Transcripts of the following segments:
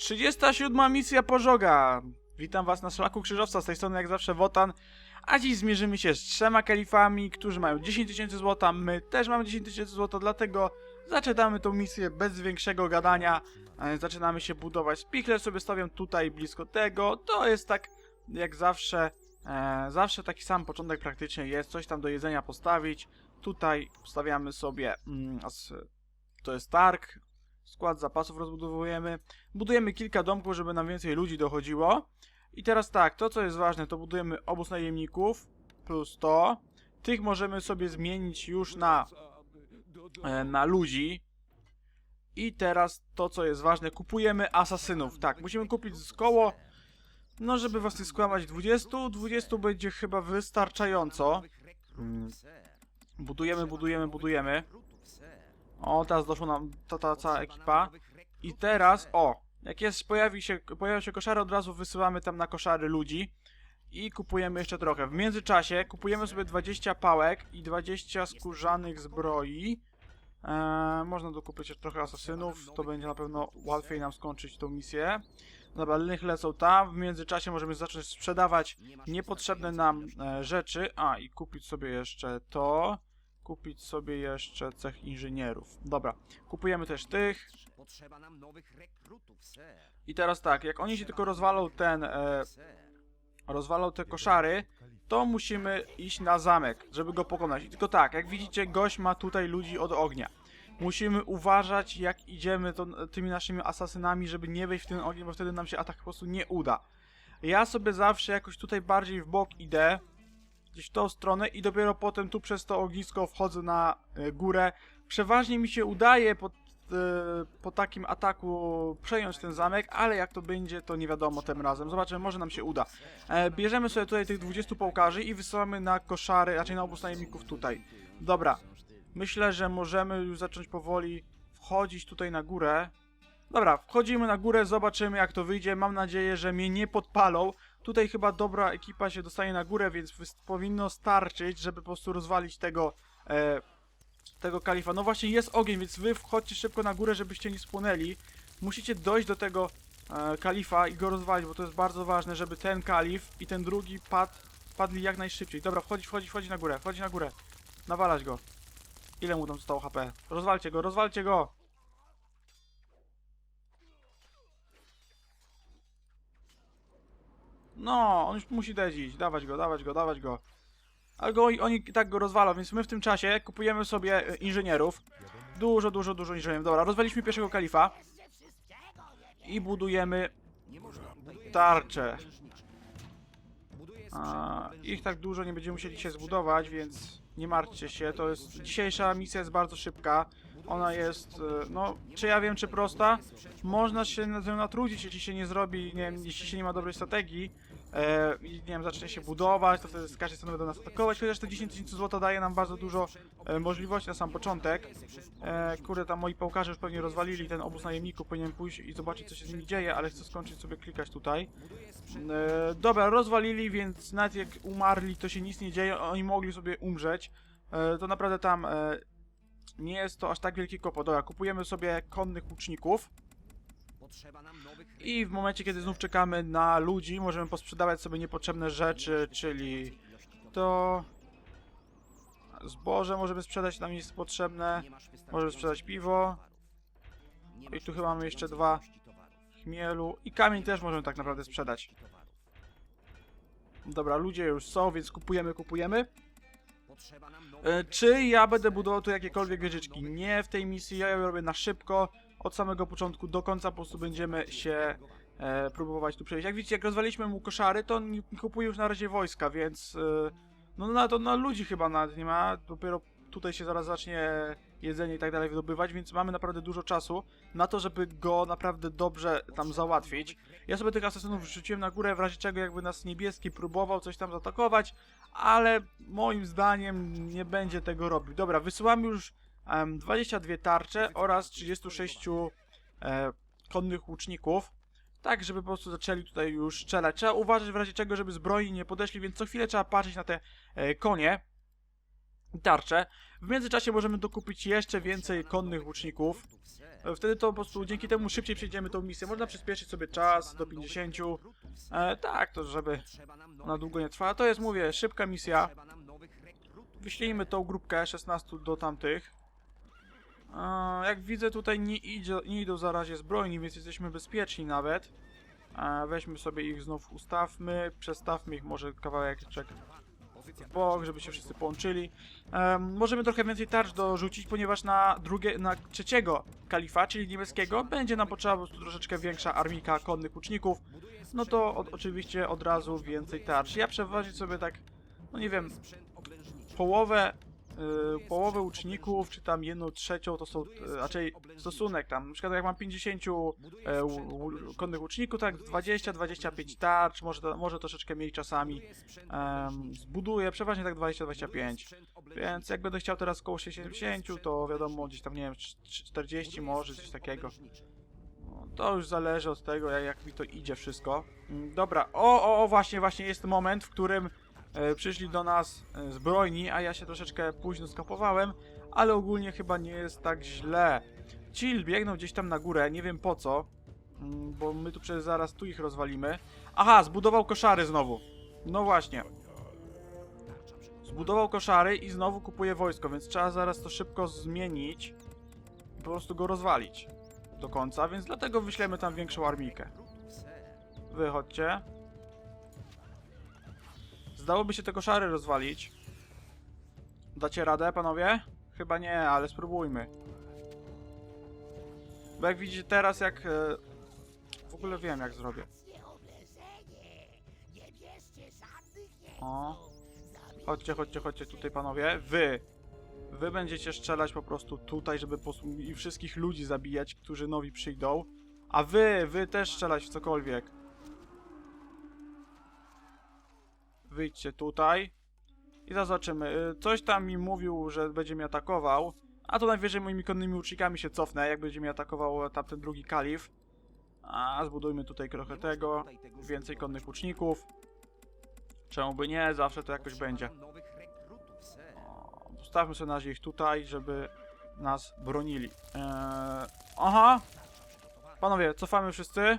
37 misja pożoga. Witam was na szlaku krzyżowca, z tej strony jak zawsze Wotan. A dziś zmierzymy się z trzema kalifami, którzy mają 10 tysięcy złota. My też mamy 10 tysięcy złota, dlatego zaczynamy tą misję bez większego gadania. E, Zaczynamy się budować. Spichler sobie stawiam tutaj blisko tego. To jest tak jak zawsze. E, zawsze taki sam początek praktycznie jest. Coś tam do jedzenia postawić. Tutaj stawiamy sobie. Mm, to jest targ. Skład zapasów rozbudowujemy. Budujemy kilka domków, żeby nam więcej ludzi dochodziło. I teraz tak, to co jest ważne, to budujemy obóz najemników plus to. Tych możemy sobie zmienić już na, e, na ludzi. I teraz to co jest ważne, kupujemy asasynów. Tak, musimy kupić z koło, no żeby was nie skłamać, 20. 20 będzie chyba wystarczająco. Mm. Budujemy, budujemy, budujemy. O, teraz doszła nam ta, ta cała ekipa. I teraz, o, jak jest, pojawi się, pojawią się koszary, od razu wysyłamy tam na koszary ludzi. I kupujemy jeszcze trochę. W międzyczasie kupujemy sobie 20 pałek i 20 skórzanych zbroi. Eee, można dokupić jeszcze trochę asasynów, to będzie na pewno łatwiej nam skończyć tą misję. Dobra, linych lecą tam. W międzyczasie możemy zacząć sprzedawać niepotrzebne nam e, rzeczy. A, i kupić sobie jeszcze to. Kupić sobie jeszcze cech inżynierów. Dobra, kupujemy też tych. Potrzeba nam nowych rekrutów, ser. I teraz tak, jak oni się tylko rozwalą ten, e, rozwalą te koszary, to musimy iść na zamek, żeby go pokonać. I tylko tak, jak widzicie, gość ma tutaj ludzi od ognia. Musimy uważać, jak idziemy to, tymi naszymi asasynami, żeby nie wejść w ten ogień, bo wtedy nam się atak po prostu nie uda. Ja sobie zawsze jakoś tutaj bardziej w bok idę, gdzieś w tą stronę i dopiero potem tu przez to ognisko wchodzę na e, górę. Przeważnie mi się udaje po, e, po takim ataku przejąć ten zamek, ale jak to będzie, to nie wiadomo tym razem. Zobaczymy, może nam się uda. E, bierzemy sobie tutaj tych 20 pałkarzy i wysyłamy na koszary, raczej na obóz najemników tutaj. Dobra, myślę, że możemy już zacząć powoli wchodzić tutaj na górę. Dobra, wchodzimy na górę, zobaczymy jak to wyjdzie. Mam nadzieję, że mnie nie podpalą. Tutaj chyba dobra ekipa się dostanie na górę, więc powinno starczyć, żeby po prostu rozwalić tego, e, tego kalifa. No właśnie jest ogień, więc wy wchodźcie szybko na górę, żebyście nie spłonęli. Musicie dojść do tego e, kalifa i go rozwalić, bo to jest bardzo ważne, żeby ten kalif i ten drugi pad, padli jak najszybciej. Dobra, wchodzić, wchodzić, wchodzić na górę, wchodzić na górę. Nawalać go. Ile mu tam zostało HP? Rozwalcie go, rozwalcie go! No, on już musi dedzić. Dawać go, dawać go, dawać go. Ale go, oni i tak go rozwalą, więc my w tym czasie kupujemy sobie e, inżynierów. Dużo, dużo, dużo inżynierów. Dobra, rozwaliliśmy pierwszego kalifa. I budujemy tarczę. A, ich tak dużo nie będziemy musieli się zbudować, więc nie martwcie się. To jest. Dzisiejsza misja jest bardzo szybka. Ona jest, e, no, czy ja wiem, czy prosta? Można się nad nią natrudzić, jeśli się nie zrobi, nie jeśli się nie ma dobrej strategii. E, nie wiem, zacznie się budować, to wtedy z każdej strony będą nas atakować, chociaż te 10 tysięcy złota daje nam bardzo dużo e, możliwości na sam początek. E, kurde, tam moi pałkarze już pewnie rozwalili ten obóz najemników, powinienem pójść i zobaczyć, co się z nimi dzieje, ale chcę skończyć sobie klikać tutaj. E, dobra, rozwalili, więc nawet jak umarli, to się nic nie dzieje, oni mogli sobie umrzeć. E, to naprawdę tam e, nie jest to aż tak wielki kłopot. Dobra, kupujemy sobie konnych łuczników. I w momencie, kiedy znów czekamy na ludzi, możemy posprzedawać sobie niepotrzebne rzeczy, czyli to zboże możemy sprzedać, nam jest potrzebne. Możemy sprzedać piwo, I tu chyba mamy jeszcze dwa. chmielu i kamień też możemy tak naprawdę sprzedać. Dobra, ludzie już są, więc kupujemy, kupujemy. E, czy ja będę budował tu jakiekolwiek wieżyczki? Nie w tej misji, ja ją robię na szybko. Od samego początku do końca po prostu będziemy się e, próbować tu przejść. Jak widzicie, jak rozwaliliśmy mu koszary, to on nie kupuje już na razie wojska, więc e, no na to na ludzi chyba nawet nie ma. Dopiero tutaj się zaraz zacznie jedzenie i tak dalej wydobywać, więc mamy naprawdę dużo czasu na to, żeby go naprawdę dobrze tam załatwić. Ja sobie tych asesynów wrzuciłem na górę, w razie czego jakby nas niebieski próbował coś tam zaatakować, ale moim zdaniem nie będzie tego robił. Dobra, wysyłam już 22 tarcze oraz 36 e, konnych łuczników. Tak, żeby po prostu zaczęli tutaj już strzelać. Trzeba uważać w razie czego, żeby zbroi nie podeszli, więc co chwilę trzeba patrzeć na te e, konie. tarcze. W międzyczasie możemy dokupić jeszcze więcej konnych łuczników. E, Wtedy to po prostu dzięki temu szybciej przejdziemy tą misję. Można przyspieszyć sobie czas do 50. E, tak, to żeby na długo nie trwała. To jest, mówię, szybka misja. Wyślijmy tą grupkę 16 do tamtych. Jak widzę tutaj nie, idzie, nie idą za razie zbrojni, więc jesteśmy bezpieczni nawet. Weźmy sobie ich znów, ustawmy, przestawmy ich może kawałeczek w bok, żeby się wszyscy połączyli. Em, możemy trochę więcej tarcz dorzucić, ponieważ na drugie, na trzeciego kalifa, czyli niebieskiego, będzie nam potrzeba po prostu troszeczkę większa armika konnych łuczników. No to od, oczywiście od razu więcej tarcz. Ja przeważnie sobie tak, no nie wiem, połowę, y, połowę łuczników, czy tam jedną trzecią, to są y, raczej stosunek tam. Na przykład jak mam 50 e, ł- ł- konnych łuczników, tak 20-25 tarcz, może, może troszeczkę mniej czasami zbuduję, przeważnie tak 20-25. Więc jak będę chciał teraz koło 70, to wiadomo, gdzieś tam, nie wiem, cz- cz- 40 może, coś takiego. No, To już zależy od tego, jak, jak mi to idzie wszystko. Mm, Dobra, o, o, o, właśnie, właśnie jest moment, w którym przyszli do nas e, zbrojni, a ja się troszeczkę późno skapowałem, ale ogólnie chyba nie jest tak źle. Ci biegną gdzieś tam na górę, nie wiem po co, mm, bo my tu przecież zaraz tu ich rozwalimy. Aha, zbudował koszary znowu. No właśnie. Zbudował koszary i znowu kupuje wojsko, więc trzeba zaraz to szybko zmienić i po prostu go rozwalić do końca, więc dlatego wyślemy tam większą armijkę. Wychodźcie. Zdałoby się te koszary rozwalić. Dacie radę, panowie? Chyba nie, ale spróbujmy. Bo jak widzicie teraz, jak... e, W ogóle wiem, jak zrobię. O. Chodźcie, chodźcie, chodźcie tutaj, panowie. Wy. Wy będziecie strzelać po prostu tutaj, żeby i wszystkich ludzi zabijać, którzy nowi przyjdą. A wy, wy też strzelać w cokolwiek. Wyjdźcie tutaj. I zobaczymy. Y, Coś tam mi mówił, że będzie mnie atakował. A to najwyżej moimi konnymi łucznikami się cofnę, jak będzie mnie atakował tamten drugi kalif. A zbudujmy tutaj trochę tego. Więcej konnych łuczników. Czemu by nie? Zawsze to jakoś będzie. O, Postawmy sobie na razie ich tutaj, żeby nas bronili. Eee, aha! Panowie, cofamy wszyscy.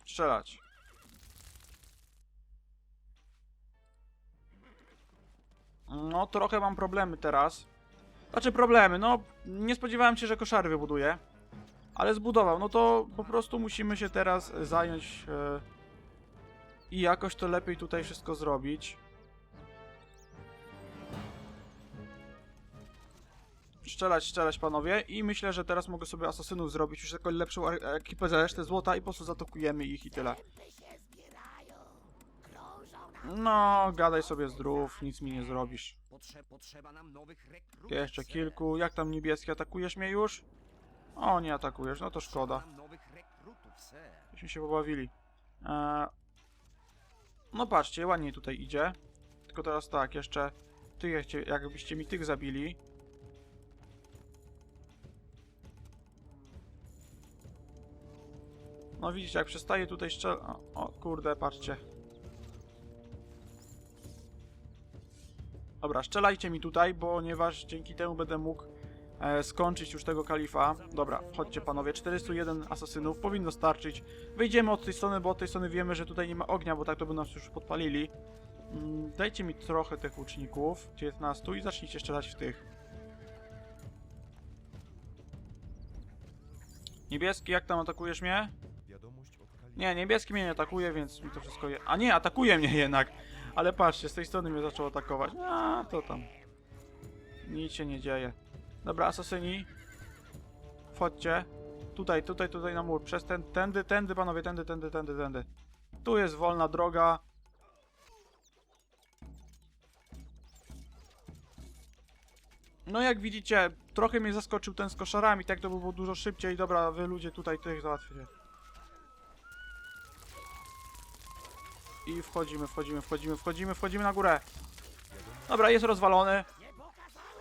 Strzelać. No, trochę mam problemy teraz. Znaczy problemy, no nie spodziewałem się, że koszary wybuduje. Ale zbudował, no to po prostu musimy się teraz zająć e, i jakoś to lepiej tutaj wszystko zrobić. Strzelać, strzelać panowie i myślę, że teraz mogę sobie asasynów zrobić już jako lepszą ar- ekipę za resztę złota i po prostu zatokujemy ich i tyle. No, gadaj sobie zdrów, nic mi nie zrobisz. Jeszcze kilku. Jak tam niebieski, atakujesz mnie już? O, nie atakujesz, no to szkoda. Myśmy się pobawili. Eee, no patrzcie, ładniej tutaj idzie. Tylko teraz tak, jeszcze jakcie, jakbyście mi tych zabili. No widzicie, jak przestaje tutaj strzel... O, o kurde, patrzcie. Dobra, strzelajcie mi tutaj, ponieważ dzięki temu będę mógł e, skończyć już tego kalifa. Dobra, chodźcie panowie, 401 asasynów, powinno starczyć. Wyjdziemy od tej strony, bo od tej strony wiemy, że tutaj nie ma ognia, bo tak to by nas już podpalili. Mm, dajcie mi trochę tych łuczników, 19 i zacznijcie strzelać w tych. Niebieski, jak tam atakujesz mnie? Nie, niebieski mnie nie atakuje, więc mi to wszystko je... A nie, atakuje mnie jednak! Ale patrzcie, z tej strony mnie zaczął atakować. A, to tam. Nic się nie dzieje. Dobra, asasyni. Wchodźcie. Tutaj, tutaj, tutaj na mur. Przez ten, tędy, tędy, panowie, tędy, tędy, tędy, tędy. Tu jest wolna droga. No jak widzicie, trochę mnie zaskoczył ten z koszarami, tak to by było dużo szybciej. Dobra, wy ludzie tutaj tych załatwicie. Wchodzimy, wchodzimy, wchodzimy, wchodzimy, wchodzimy na górę. Dobra, jest rozwalony.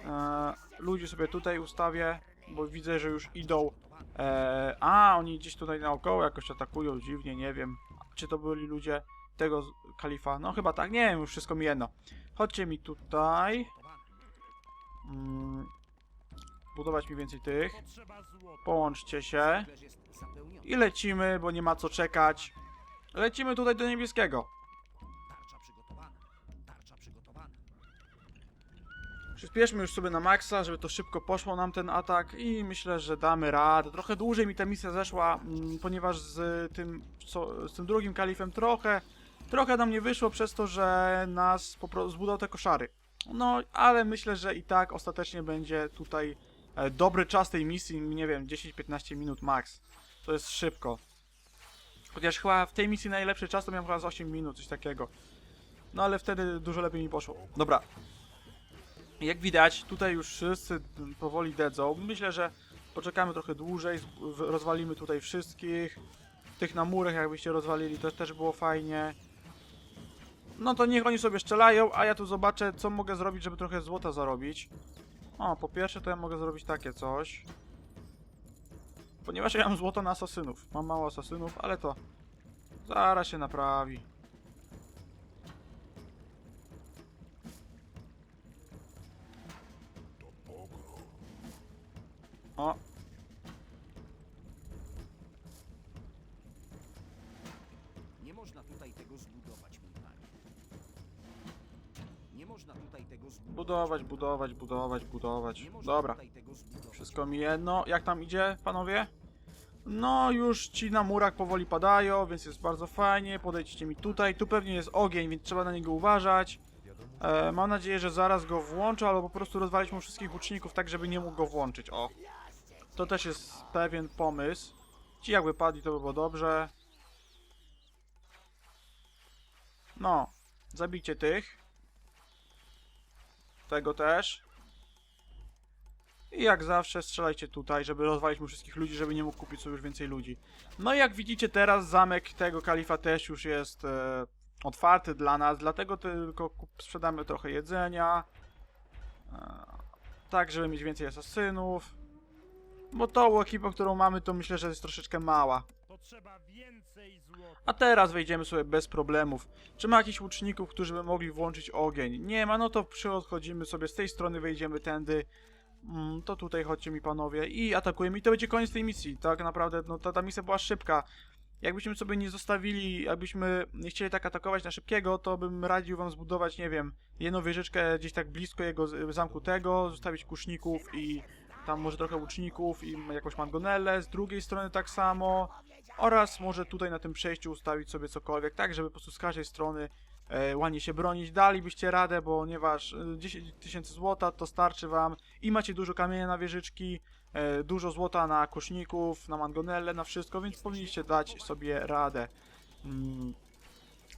Eee, ludzi sobie tutaj ustawię, bo widzę, że już idą. Eee, a, oni gdzieś tutaj naokoło jakoś atakują, dziwnie, nie wiem. Czy to byli ludzie tego kalifa? No chyba tak, nie wiem, już wszystko mi jedno. Chodźcie mi tutaj. mm, budować mi więcej tych. Połączcie się. I lecimy, bo nie ma co czekać. Lecimy tutaj do niebieskiego. Przyspieszmy już sobie na maksa, żeby to szybko poszło nam ten atak i myślę, że damy radę. Trochę dłużej mi ta misja zeszła, mm, ponieważ z tym, co, z tym drugim kalifem trochę, trochę nam nie wyszło przez to, że nas zbudował te koszary. No, ale myślę, że i tak ostatecznie będzie tutaj e, dobry czas tej misji, nie wiem, 10-15 minut max. To jest szybko. Chociaż chyba w tej misji najlepszy czas to miałem chyba z 8 minut, coś takiego. No ale wtedy dużo lepiej mi poszło. Dobra, jak widać, tutaj już wszyscy powoli dedzą. Myślę, że poczekamy trochę dłużej, rozwalimy tutaj wszystkich. Tych na murach jakbyście rozwalili, to też było fajnie. No to niech oni sobie strzelają, a ja tu zobaczę, co mogę zrobić, żeby trochę złota zarobić. O, po pierwsze to ja mogę zrobić takie coś. Ponieważ ja mam złoto na asasynów. Mam mało asasynów, ale to zaraz się naprawi. O, Nie można tutaj tego zbudować, mój panie. Nie można tutaj tego zbudować. budować, budować, budować, budować. Nie można Dobra. tutaj tego zbudować. Wszystko mi jedno. Jak tam idzie, panowie? No, już ci na murach powoli padają, więc jest bardzo fajnie. Podejdźcie mi tutaj. Tu pewnie jest ogień, więc trzeba na niego uważać. E, mam nadzieję, że zaraz go włączę, albo po prostu rozwalić mu wszystkich łuczników tak, żeby nie mógł go włączyć. O. To też jest pewien pomysł. Ci jakby padli, to by było dobrze. No. Zabijcie tych. Tego też. I jak zawsze strzelajcie tutaj, żeby rozwalić mu wszystkich ludzi, żeby nie mógł kupić sobie już więcej ludzi. No i jak widzicie teraz zamek tego kalifa też już jest e, otwarty dla nas, dlatego tylko sprzedamy trochę jedzenia. E, tak, żeby mieć więcej asasynów. Bo tą ekipę, którą mamy, to myślę, że jest troszeczkę mała. A teraz wejdziemy sobie bez problemów. Czy ma jakichś łuczników, którzy by mogli włączyć ogień? Nie ma, no to przychodzimy sobie z tej strony, wejdziemy tędy. Mm, to tutaj chodźcie mi panowie i atakujemy. I to będzie koniec tej misji. Tak naprawdę, no ta, ta misja była szybka. Jakbyśmy sobie nie zostawili, jakbyśmy nie chcieli tak atakować na szybkiego, to bym radził wam zbudować, nie wiem, jedną wieżyczkę gdzieś tak blisko jego zamku tego, zostawić kuszników i tam może trochę łuczników i jakąś mangonellę, z drugiej strony tak samo oraz może tutaj na tym przejściu ustawić sobie cokolwiek, tak żeby po prostu z każdej strony e, ładnie się bronić. Dalibyście radę, ponieważ e, 10 tysięcy złota to starczy wam i macie dużo kamienia na wieżyczki, e, dużo złota na koszników, na mangonelle, na wszystko, więc powinniście dać sobie radę. Mm.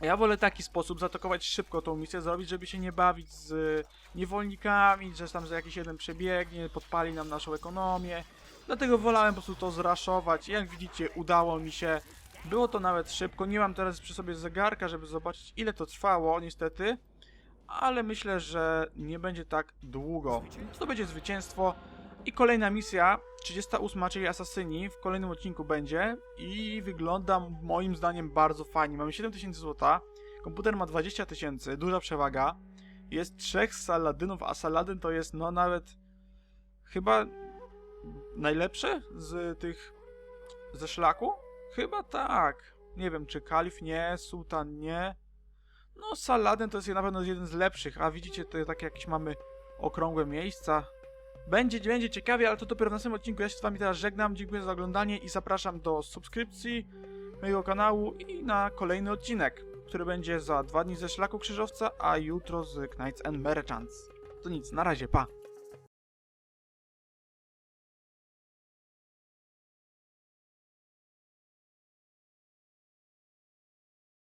Ja wolę taki sposób zaatakować szybko tą misję, zrobić, żeby się nie bawić z niewolnikami, że tam za jakiś jeden przebiegnie, podpali nam naszą ekonomię. Dlatego wolałem po prostu to zraszować. Jak widzicie, udało mi się. Było to nawet szybko. Nie mam teraz przy sobie zegarka, żeby zobaczyć ile to trwało, niestety. Ale myślę, że nie będzie tak długo. To będzie zwycięstwo. I kolejna misja, 38, czyli Asasyni, w kolejnym odcinku będzie. I wygląda moim zdaniem bardzo fajnie. Mamy 7000 złota. Komputer ma 20 tysięcy, duża przewaga. Jest trzech Saladynów, a Saladyn to jest no nawet chyba najlepszy z tych ze szlaku? Chyba tak. Nie wiem, czy Kalif nie, Sultan nie. No, Saladin to jest na pewno jeden z lepszych, a widzicie, to takie jakieś mamy okrągłe miejsca. Będzie, będzie ciekawie, ale to dopiero w następnym odcinku. Ja się z wami teraz żegnam, dziękuję za oglądanie i zapraszam do subskrypcji mojego kanału i na kolejny odcinek, który będzie za dwa dni ze Szlaku Krzyżowca, a jutro z Knights and Merchants. To nic, na razie, pa!